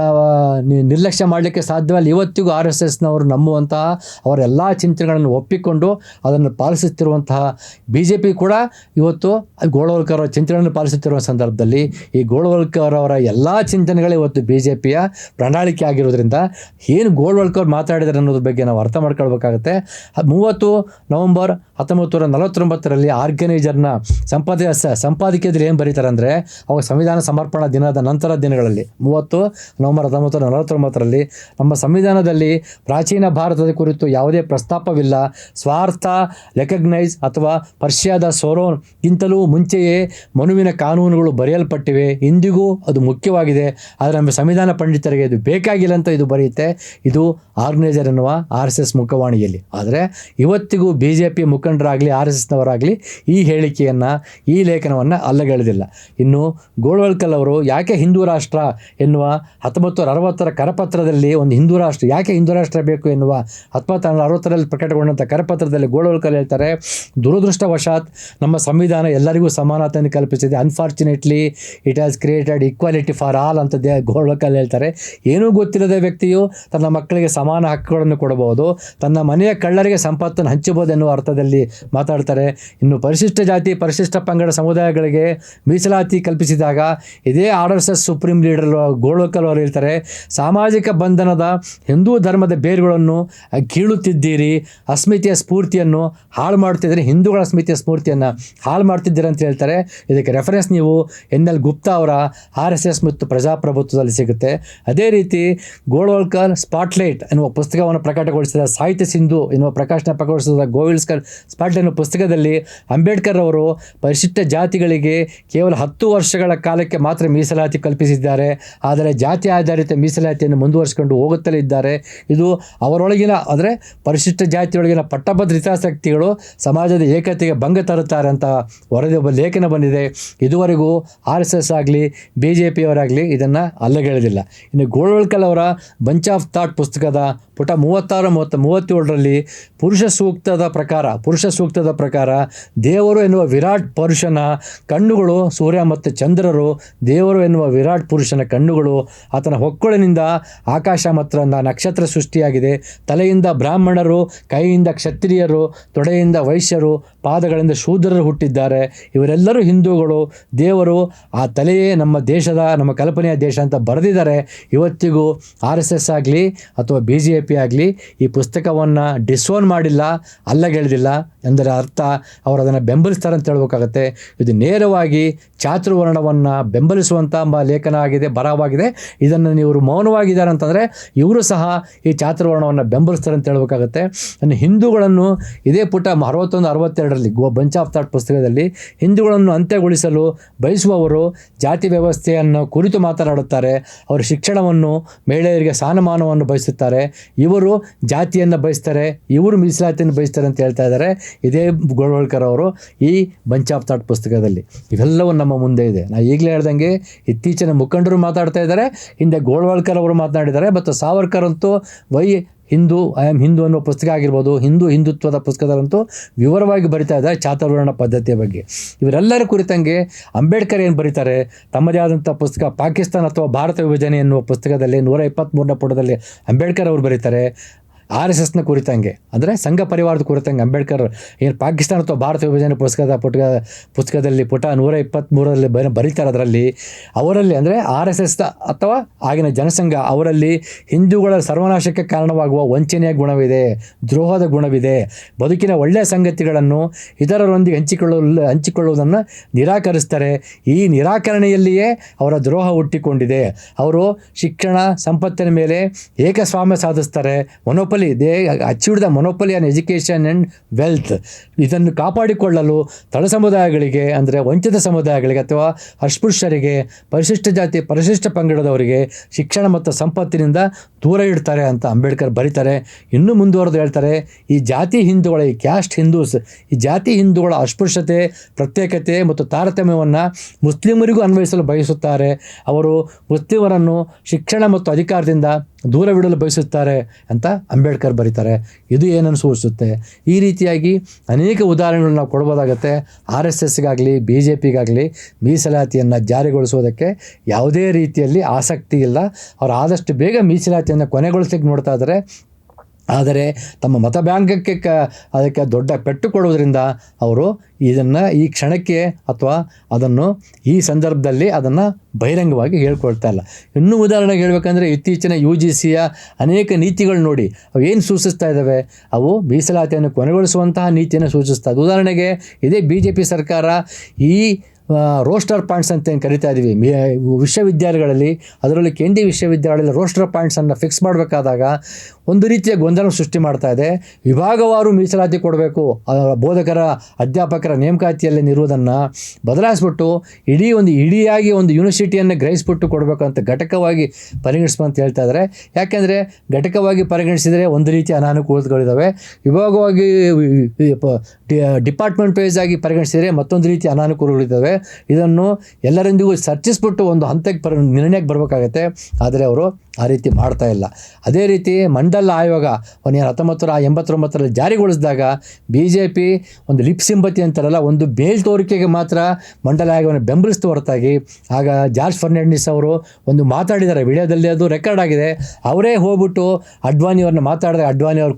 ನಿರ್ಲಕ್ಷ್ಯ ಮಾಡಲಿಕ್ಕೆ ಸಾಧ್ಯವಲ್ಲ ಇವತ್ತಿಗೂ ಆರ್ ಎಸ್ ಎಸ್ನವರು ನಂಬುವಂತಹ ಅವರ ಎಲ್ಲ ಚಿಂತನೆಗಳನ್ನು ಒಪ್ಪಿಕೊಂಡು ಅದನ್ನು ಪಾಲಿಸುತ್ತಿರುವಂತಹ ಬಿ ಜೆ ಪಿ ಕೂಡ ಇವತ್ತು ಗೋಳವಲ್ಕರ್ ಅವರ ಚಿಂತನೆಗಳನ್ನು ಪಾಲಿಸುತ್ತಿರುವ ಸಂದರ್ಭದಲ್ಲಿ ಈ ಗೋಳವಲ್ಕರ್ ಅವರ ಎಲ್ಲ ಚಿಂತನೆಗಳೇ ಇವತ್ತು ಬಿ ಜೆ ಪಿಯ ಪ್ರಣಾಳಿಕೆ ಆಗಿರೋದ್ರಿಂದ ಏನು ಗೋಳ್ವಲ್ಕರ್ ಮಾತಾಡಿದ್ದಾರೆ ಅನ್ನೋದ್ರ ಬಗ್ಗೆ ನಾವು ಅರ್ಥ ಮಾಡ್ಕೊಳ್ಬೇಕಾಗತ್ತೆ. ಮೂವತ್ತು ನವಂಬರ್ ಹತ್ತೊಂಬತ್ತು ನೂರ ನಲವತ್ತೊಂಬತ್ತರಲ್ಲಿ ಆರ್ಗನೈಜರ್ನ ಸಂಪಾದ ಸಂಪಾದಕೀಯದಲ್ಲಿ ಏನು ಬರೀತಾರೆ ಅಂದರೆ, ಅವಾಗ ಸಂವಿಧಾನ ಸಮರ್ಪಣಾ ದಿನದ ನಂತರ ದಿನಗಳಲ್ಲಿ, ಮೂವತ್ತು ನವಂಬರ್ ಹತ್ತೊಂಬತ್ತು ನೂರ ನಲವತ್ತೊಂಬತ್ತರಲ್ಲಿ ನಮ್ಮ ಸಂವಿಧಾನದಲ್ಲಿ ಪ್ರಾಚೀನ ಭಾರತದ ಕುರಿತು ಯಾವುದೇ ಪ್ರಸ್ತಾಪವಿಲ್ಲ. ಸ್ವಾರ್ಥ ರೆಕಗ್ನೈಸ್ ಅಥವಾ ಪರ್ಷಿಯಾದ ಸೋರೋನ್ಗಿಂತಲೂ ಮುಂಚೆಯೇ ಮನುವಿನ ಕಾನೂನುಗಳು ಬರೆಯಲ್ಪಟ್ಟಿವೆ. ಇಂದಿಗೂ ಅದು ಮುಖ್ಯವಾಗಿದೆ. ಆದರೆ ನಮ್ಮ ಸಂವಿಧಾನ ಪಂಡಿತರಿಗೆ ಇದು ಬೇಕಾಗಿಲ್ಲ ಅಂತ ಇದು ಬರೆಯುತ್ತೆ. ಇದು ಆರ್ಗನೈಸರ್ ಎನ್ನುವ ಆರ್ ಎಸ್ ಎಸ್ ಮುಖವಾಣಿಯಲ್ಲಿ. ಆದರೆ ಇವತ್ತಿಗೂ ಬಿ ಜೆ ಪಿ ಮುಖಂಡರಾಗಲಿ, ಆರ್ ಎಸ್ ಎಸ್ನವರಾಗಲಿ ಈ ಹೇಳಿಕೆಯನ್ನು, ಈ ಲೇಖನವನ್ನು ಅಲ್ಲಗೆಳೆದಿಲ್ಲ. ಇನ್ನು ಗೋಳ್ವಲ್ಕಲ್ ಅವರು ಯಾಕೆ ಹಿಂದೂ ರಾಷ್ಟ್ರ ಎನ್ನುವ ಹತ್ತೊಂಬತ್ತು ಅರವತ್ತರ ಕರಪತ್ರದಲ್ಲಿ ಒಂದು ಹಿಂದೂ ರಾಷ್ಟ್ರ, ಯಾಕೆ ಹಿಂದೂ ರಾಷ್ಟ್ರ ಬೇಕು ಎನ್ನುವ ಹತ್ತೊಂಬತ್ತು ಅರವತ್ತರಲ್ಲಿ ಪ್ರಕಟಗೊಂಡಂಥ ಕರಪತ್ರದಲ್ಲಿ ಗೋಳ್ವಲ್ಕಲ್ ಹೇಳ್ತಾರೆ, ದುರದೃಷ್ಟವಶಾತ್ ನಮ್ಮ ಸಂವಿಧಾನ ಎಲ್ಲರಿಗೂ ಸಮಾನತೆಯನ್ನು ಕಲ್ಪಿಸಿದೆ. Unfortunately it has created equality for all ಅಂತ ದೇ ಗೋಳ್ವಲ್ಕರ್ ಹೇಳ್ತಾರೆ, ಏನೂ ಗೊತ್ತಿಲ್ಲದ ವ್ಯಕ್ತಿಯು ತನ್ನ ಮಕ್ಕಳಿಗೆ ಸಮಾನ ಹಕ್ಕುಗಳನ್ನು ಕೊಡಬಹುದು, ತನ್ನ ಮನೆಯ ಕಳ್ಳರಿಗೆ ಸಂಪತ್ತನ್ನು ಹಂಚಬಹುದು ಎನ್ನುವ ಅರ್ಥದಲ್ಲಿ ಮಾತಾಡ್ತಾರೆ. ಇನ್ನು ಪರಿಶಿಷ್ಟ ಜಾತಿ, ಪರಿಶಿಷ್ಟ ಪಂಗಡ ಸಮುದಾಯಗಳಿಗೆ ಮೀಸಲಾತಿ ಕಲ್ಪಿಸಿದಾಗ ಇದೇ R S S supreme leader Golwalkar ಅವರು ಹೇಳ್ತಾರೆ, ಸಾಮಾಜಿಕ ಬಂಧನದ ಹಿಂದೂ ಧರ್ಮದ ಬೇರುಗಳನ್ನು ಕೀಳುತ್ತಿದ್ದೀರಿ, ಅಸ್ಮಿತೆಯ ಸ್ಫೂರ್ತಿಯನ್ನು ಹಾಳು ಮಾಡ್ತಿದ್ದೀರಿ ಹಿಂದೂಗಳ ಅಸ್ಮಿತೆಯ ಸ್ಫೂರ್ತಿಯನ್ನು ಹಾಳು ಮಾಡ್ತಿದ್ದೀರಿ ಅಂತ ಹೇಳ್ತಾರೆ. ಇದಕ್ಕೆ ರೆಫರೆನ್ಸ್ ನೀವು ಎನ್ ಎಲ್ ಗುಪ್ತಾ ಅವರ ಆರ್ ಎಸ್ ಎಸ್ ಮತ್ತು ಪ್ರಜಾಪ್ರಭುತ್ವದಲ್ಲಿ ಸಿಗುತ್ತೆ. ಅದೇ ರೀತಿ ಗೋಳ್ವಲ್ಕರ್ ಸ್ಪಾಟ್ಲೈಟ್ ಎನ್ನುವ ಪುಸ್ತಕವನ್ನು ಪ್ರಕಟಗೊಳಿಸಿದ ಸಾಹಿತ್ಯ ಸಿಂಧು ಎನ್ನುವ ಪ್ರಕಾಶನ ಪ್ರಕಟಿಸಿದ ಗೋವಿಲ್ಸ್ಕರ್ ಸ್ಪಾಟ್ಲೈಟ್ ಎನ್ನುವ ಪುಸ್ತಕದಲ್ಲಿ ಅಂಬೇಡ್ಕರ್ ಅವರು ಪರಿಶಿಷ್ಟ ಜಾತಿಗಳಿಗೆ ಕೇವಲ ಹತ್ತು ವರ್ಷಗಳ ಕಾಲಕ್ಕೆ ಮಾತ್ರ ಮೀಸಲಾತಿ ಕಲ್ಪಿಸಿದ್ದಾರೆ. ಆದರೆ ಜಾತಿ ಆಧಾರಿತ ಮೀಸಲಾತಿಯನ್ನು ಮುಂದುವರಿಸಿಕೊಂಡು ಹೋಗುತ್ತಲೇ ಇದ್ದಾರೆ. ಇದು ಅವರೊಳಗಿನ, ಅಂದರೆ ಪರಿಶಿಷ್ಟ ಜಾತಿಯೊಳಗಿನ ಪಟ್ಟಭದ್ರ ಹಿತಾಸಕ್ತಿಗಳು ಸಮಾಜದ ಏಕತೆಗೆ ಭಂಗ ತರುತ್ತಾರೆ ಅಂತ ವರದಿ ಒಬ್ಬ ಲೇಖನ ಬಂದಿದೆ. ಇದುವರೆಗೂ ಆರ್ ಎಸ್ ಎಸ್ ಆಗಲಿ, ಬಿ ಜೆ ಪಿಯವರಾಗಲಿ ಇದನ್ನು ಅಲ್ಲಗೆಳೆದಿಲ್ಲ. ಇನ್ನು ಗೋಳವಳ್ಕಲ್ ಅವರ ಬಂಚ್ ಆಫ್ ಥಾಟ್ ಪುಸ್ತಕದ ಪುಟ ಮೂವತ್ತಾರು ಮೂವತ್ತು, ಮೂವತ್ತೇಳರಲ್ಲಿ ಪುರುಷ ಸೂಕ್ತದ ಪ್ರಕಾರ, ಪುರುಷ ಸೂಕ್ತದ ಪ್ರಕಾರ ದೇವರು ಎನ್ನುವ ವಿರಾಟ್ ಪುರುಷನ ಕಣ್ಣುಗಳು, ಸೂರ್ಯ ಮತ್ತು ಚಂದ್ರರು, ದೇವರು ಎನ್ನುವ ವಿರಾಟ್ ಪುರುಷನ ಕಣ್ಣುಗಳು, ಆತನ ಹೊಕ್ಕಳಿನಿಂದ ಆಕಾಶ ಮತ್ತು ನಕ್ಷತ್ರ ಸೃಷ್ಟಿಯಾಗಿದೆ. ತಲೆಯಿಂದ ಬ್ರಾಹ್ಮಣರು, ಕೈಯಿಂದ ಕ್ಷತ್ರಿಯರು, ತೊಡೆಯಿಂದ ವೈಶ್ಯರು, ಪಾದಗಳಿಂದ ಶೂದ್ರರು ಹುಟ್ಟಿದ್ದಾರೆ. ಇವರೆಲ್ಲರೂ ಹಿಂದೂಗಳು. ದೇವರು ಆ ತಲೆಯೇ ನಮ್ಮ ದೇಶದ, ನಮ್ಮ ಕಲ್ಪನೆಯ ದೇಶ ಅಂತ ಬರೆದಿದ್ದಾರೆ. ಇವತ್ತಿಗೂ ಆರ್ ಎಸ್ ಎಸ್ ಆಗಲಿ ಅಥವಾ ಬಿ ಜೆ ಆಗಲಿ ಈ ಪುಸ್ತಕವನ್ನು ಡಿಸೋನ್ ಮಾಡಿಲ್ಲ, ಅಲ್ಲಗೆಳೆದಿಲ್ಲ ಎಂದರೆ ಅರ್ಥ ಅವರು ಅದನ್ನು ಬೆಂಬಲಿಸ್ತಾರೆ ಅಂತ ಹೇಳ್ಬೇಕಾಗತ್ತೆ. ಇದು ನೇರವಾಗಿ ಚಾತುರ್ವರ್ಣವನ್ನು ಬೆಂಬಲಿಸುವಂಥ ಎಂಬ ಲೇಖನ ಆಗಿದೆ, ಬರಹವಾಗಿದೆ. ಇದನ್ನು ಇವರು ಮೌನವಾಗಿದ್ದಾರೆ ಅಂತಂದರೆ ಇವರು ಸಹ ಈ ಚಾತುರ್ವರ್ಣವನ್ನು ಬೆಂಬಲಿಸ್ತಾರೆ ಅಂತ ಹೇಳ್ಬೇಕಾಗತ್ತೆ. ಇನ್ನು ಹಿಂದೂಗಳನ್ನು ಇದೇ ಪುಟ ಅರವತ್ತೊಂದು, ಅರವತ್ತೆರಡರಲ್ಲಿ, ಗೋ ಬಂಚ್ ಆಫ್ ಥಾಟ್ ಪುಸ್ತಕದಲ್ಲಿ ಹಿಂದೂಗಳನ್ನು ಅಂತ್ಯಗೊಳಿಸಲು ಬಯಸುವವರು ಜಾತಿ ವ್ಯವಸ್ಥೆಯನ್ನು ಕುರಿತು ಮಾತನಾಡುತ್ತಾರೆ. ಅವರು ಶಿಕ್ಷಣವನ್ನು ಮಹಿಳೆಯರಿಗೆ ಸ್ಥಾನಮಾನವನ್ನು ಬಯಸುತ್ತಾರೆ. ಇವರು ಜಾತಿಯನ್ನು ಬಯಸ್ತಾರೆ, ಇವರು ಮೀಸಲಾತಿಯನ್ನು ಬಯಸ್ತಾರೆ ಅಂತ ಹೇಳ್ತಾ ಇದ್ದಾರೆ ಇದೇ ಗೋಳ್ವಳ್ಕರ್ ಅವರು ಈ ಬಂಚ್ ಆಫ್ ಥಾಟ್ ಪುಸ್ತಕದಲ್ಲಿ. ಇವೆಲ್ಲವೂ ನಮ್ಮ ಮುಂದೆ ಇದೆ. ನಾ ಈಗಲೇ ಹೇಳ್ದಂಗೆ ಇತ್ತೀಚಿನ ಮುಖಂಡರು ಮಾತಾಡ್ತಾ ಇದ್ದಾರೆ ಹಿಂದೆ ಗೋಳ್ವಾಳ್ಕರ್ ಅವರು ಮಾತನಾಡಿದ್ದಾರೆ, ಮತ್ತು ಸಾವರ್ಕರ್ ಅಂತೂ why Hindu I am Hindu ಅನ್ನೋ ಪುಸ್ತಕ ಆಗಿರ್ಬೋದು, ಹಿಂದೂ ಹಿಂದುತ್ವದ ಪುಸ್ತಕದಲ್ಲಂತೂ ವಿವರವಾಗಿ ಬರಿತಾ ಇದ್ದಾರೆ ಚಾತುರ್ವರ್ಣ ಪದ್ಧತಿಯ ಬಗ್ಗೆ. ಇವರೆಲ್ಲರ ಕುರಿತಂಗೆ ಅಂಬೇಡ್ಕರ್ ಏನು ಬರೀತಾರೆ? ತಮ್ಮದೇ ಆದಂಥ ಪುಸ್ತಕ ಪಾಕಿಸ್ತಾನ ಅಥವಾ ಭಾರತ ವಿಭಜನೆ ಎನ್ನುವ ಪುಸ್ತಕದಲ್ಲಿ ನೂರ ಇಪ್ಪತ್ತ್ಮೂರನೇ ಪುಟದಲ್ಲಿ ಅಂಬೇಡ್ಕರ್ ಅವರು ಬರೀತಾರೆ. ಆರ್ ಎಸ್ ಎಸ್ನ ಕುರಿತಂಗೆ, ಅಂದರೆ ಸಂಘ ಪರಿವಾರದ ಕುರಿತಂಗೆ, ಅಂಬೇಡ್ಕರ್ ಏನು ಪಾಕಿಸ್ತಾನ ಅಥವಾ ಭಾರತ ವಿಭಜನೆ ಪುಸ್ತಕದ ಪುಟ ಪುಸ್ತಕದಲ್ಲಿ ಪುಟ ನೂರ ಇಪ್ಪತ್ತ್ಮೂರರಲ್ಲಿ ಬರ ಬರೀತಾರೆ ಅದರಲ್ಲಿ. ಅವರಲ್ಲಿ ಅಂದರೆ ಆರ್ ಎಸ್ ಎಸ್ ಅಥವಾ ಆಗಿನ ಜನಸಂಘ, ಅವರಲ್ಲಿ ಹಿಂದೂಗಳ ಸರ್ವನಾಶಕ್ಕೆ ಕಾರಣವಾಗುವ ವಂಚನೆಯ ಗುಣವಿದೆ, ದ್ರೋಹದ ಗುಣವಿದೆ. ಬದುಕಿನ ಒಳ್ಳೆಯ ಸಂಗತಿಗಳನ್ನು ಇತರರೊಂದಿಗೆ ಹಂಚಿಕೊಳ್ಳಲು ಹಂಚಿಕೊಳ್ಳುವುದನ್ನು ನಿರಾಕರಿಸ್ತಾರೆ. ಈ ನಿರಾಕರಣೆಯಲ್ಲಿಯೇ ಅವರ ದ್ರೋಹ ಹುಟ್ಟಿಕೊಂಡಿದೆ. ಅವರು ಶಿಕ್ಷಣ, ಸಂಪತ್ತಿನ ಮೇಲೆ ಏಕಸ್ವಾಮ್ಯ ಸಾಧಿಸ್ತಾರೆ. Monopoly achieved the monopoly on education and wealth ಇದನ್ನು ಕಾಪಾಡಿಕೊಳ್ಳಲು ತಳ ಸಮುದಾಯಗಳಿಗೆ, ಅಂದರೆ ವಂಚಿತ ಸಮುದಾಯಗಳಿಗೆ ಅಥವಾ ಅಸ್ಪೃಶ್ಯರಿಗೆ, ಪರಿಶಿಷ್ಟ ಜಾತಿ, ಪರಿಶಿಷ್ಟ ಪಂಗಡದವರಿಗೆ ಶಿಕ್ಷಣ ಮತ್ತು ಸಂಪತ್ತಿನಿಂದ ದೂರ ಇಡ್ತಾರೆ ಅಂತ ಅಂಬೇಡ್ಕರ್ ಬರೀತಾರೆ. ಇನ್ನೂ ಮುಂದುವರೆದು ಹೇಳ್ತಾರೆ, ಈ ಜಾತಿ ಹಿಂದೂಗಳ, ಈ ಕ್ಯಾಸ್ಟ್ ಹಿಂದೂಸ್, ಈ ಜಾತಿ ಹಿಂದೂಗಳ ಅಸ್ಪೃಶ್ಯತೆ, ಪ್ರತ್ಯೇಕತೆ ಮತ್ತು ತಾರತಮ್ಯವನ್ನು ಮುಸ್ಲಿಮರಿಗೂ ಅನ್ವಯಿಸಲು ಬಯಸುತ್ತಾರೆ. ಅವರು ಮುಸ್ಲಿಮರನ್ನು ಶಿಕ್ಷಣ ಮತ್ತು ಅಧಿಕಾರದಿಂದ ದೂರವಿಡಲು ಬಯಸುತ್ತಾರೆ ಅಂತ ಅಂಬೇಡ್ಕರ್ ಬರೀತಾರೆ. ಇದು ಏನನ್ನು ಸೂಚಿಸುತ್ತೆ? ಈ ರೀತಿಯಾಗಿ ಅನೇಕ ಉದಾಹರಣೆಗಳನ್ನ ನಾವು ಕೊಡ್ಬೋದಾಗತ್ತೆ. ಆರ್ ಎಸ್ ಎಸ್ಗಾಗಲಿ, ಬಿ ಜೆ ಪಿಗಾಗಲಿ ಮೀಸಲಾತಿಯನ್ನು ಜಾರಿಗೊಳಿಸುವುದಕ್ಕೆ ಯಾವುದೇ ರೀತಿಯಲ್ಲಿ ಆಸಕ್ತಿ ಇಲ್ಲ. ಅವರು ಆದಷ್ಟು ಬೇಗ ಮೀಸಲಾತಿಯನ್ನು ಕೊನೆಗೊಳಿಸಲಿಕ್ಕೆ ನೋಡ್ತಾ ಇದ್ದಾರೆ ಆದರೆ ತಮ್ಮ ಮತ ಬ್ಯಾಂಕಕ್ಕೆ ಕ, ಅದಕ್ಕೆ ದೊಡ್ಡ ಪೆಟ್ಟು ಕೊಡುವುದರಿಂದ ಅವರು ಇದನ್ನು ಈ ಕ್ಷಣಕ್ಕೆ ಅಥವಾ ಅದನ್ನು ಈ ಸಂದರ್ಭದಲ್ಲಿ ಅದನ್ನು ಬಹಿರಂಗವಾಗಿ ಹೇಳ್ಕೊಳ್ತಾ ಇಲ್ಲ. ಇನ್ನೂ ಉದಾಹರಣೆಗೆ ಹೇಳಬೇಕಂದ್ರೆ ಇತ್ತೀಚಿನ ಯು ಜಿ ಸಿಯ ಅನೇಕ ನೀತಿಗಳು ನೋಡಿ, ಅವು ಏನು ಸೂಚಿಸ್ತಾ ಇದ್ದಾವೆ? ಅವು ಮೀಸಲಾತಿಯನ್ನು ಕೊನೆಗೊಳಿಸುವಂತಹ ನೀತಿಯನ್ನು ಸೂಚಿಸ್ತಾ ಇದೆ. ಉದಾಹರಣೆಗೆ ಇದೇ ಬಿ ಜೆ ಪಿ ಸರ್ಕಾರ ಈ ರೋಸ್ಟರ್ ಪಾಯಿಂಟ್ಸ್ ಅಂತ ಏನು ಕರಿತಾ ಇದ್ದೀವಿ ವಿಶ್ವವಿದ್ಯಾಲಯಗಳಲ್ಲಿ, ಅದರಲ್ಲಿ ಕೇಂದ್ರೀಯ ವಿಶ್ವವಿದ್ಯಾಲಯದಲ್ಲಿ ರೋಸ್ಟರ್ ಪಾಯಿಂಟ್ಸನ್ನು ಫಿಕ್ಸ್ ಮಾಡಬೇಕಾದಾಗ ಒಂದು ರೀತಿಯ ಗೊಂದಲ ಸೃಷ್ಟಿ ಮಾಡ್ತಾ ಇದೆ. ವಿಭಾಗವಾರು ಮೀಸಲಾತಿ ಕೊಡಬೇಕು. ಬೋಧಕರ, ಅಧ್ಯಾಪಕರ ನೇಮಕಾತಿಯಲ್ಲಿ ನಿರುವುದನ್ನು ಬದಲಾಯಿಸ್ಬಿಟ್ಟು ಇಡೀ ಒಂದು ಇಡಿಯಾಗಿ ಒಂದು ಯೂನಿವರ್ಸಿಟಿಯನ್ನು ಗ್ರಹಿಸ್ಬಿಟ್ಟು ಕೊಡಬೇಕು ಅಂತ ಘಟಕವಾಗಿ ಪರಿಗಣಿಸ್ಬಂತ ಹೇಳ್ತಾ ಇದ್ದಾರೆ ಯಾಕೆಂದರೆ ಘಟಕವಾಗಿ ಪರಿಗಣಿಸಿದರೆ ಒಂದು ರೀತಿಯ ಅನಾನುಕೂಲತೆಗಳಿದ್ದಾವೆ ವಿಭಾಗವಾಗಿ ಡಿಪಾರ್ಟ್ಮೆಂಟ್ ವೈಸ್ ಆಗಿ ಪರಿಗಣಿಸಿದರೆ ಮತ್ತೊಂದು ರೀತಿಯ ಅನಾನುಕೂಲಗಳಿದ್ದಾವೆ ಇದನ್ನು ಎಲ್ಲರೊಂದಿಗೂ ಚರ್ಚಿಸ್ಬಿಟ್ಟು ಒಂದು ಹಂತಕ್ಕೆ ಬರ ನಿರ್ಣಯಕ್ಕೆ ಬರಬೇಕಾಗತ್ತೆ. ಆದರೆ ಅವರು ಆ ರೀತಿ ಮಾಡ್ತಾ ಇಲ್ಲ. ಅದೇ ರೀತಿ ಮಂಡಲ ಆಯೋಗ ಒಂದು ಹತ್ತೊಂಬತ್ತು ನೂರ ಎಂಬತ್ತೊಂಬತ್ತರಲ್ಲಿ ಜಾರಿಗೊಳಿಸಿದಾಗ ಬಿ ಜೆ ಪಿ ಒಂದು ಲಿಪ್ ಸಿಂಬತಿ ಅಂತಾರಲ್ಲ, ಒಂದು ಬೇಲ್ ತೋರಿಕೆಗೆ ಮಾತ್ರ ಮಂಡಲ ಆಯೋಗವನ್ನು ಬೆಂಬಲಿಸ್ತು ಹೊರತಾಗಿ. ಆಗ ಜಾರ್ಜ್ ಫರ್ನಾಂಡಿಸ್ ಅವರು ಒಂದು ಮಾತಾಡಿದ್ದಾರೆ. ವಿಡಿಯೋದಲ್ಲಿ ಅದು ರೆಕಾರ್ಡ್ ಆಗಿದೆ. ಅವರೇ ಹೋಗ್ಬಿಟ್ಟು ಅಡ್ವಾಣಿಯವ್ರನ್ನ ಮಾತಾಡಿದ್ರೆ ಅಡ್ವಾಣಿ ಅವರು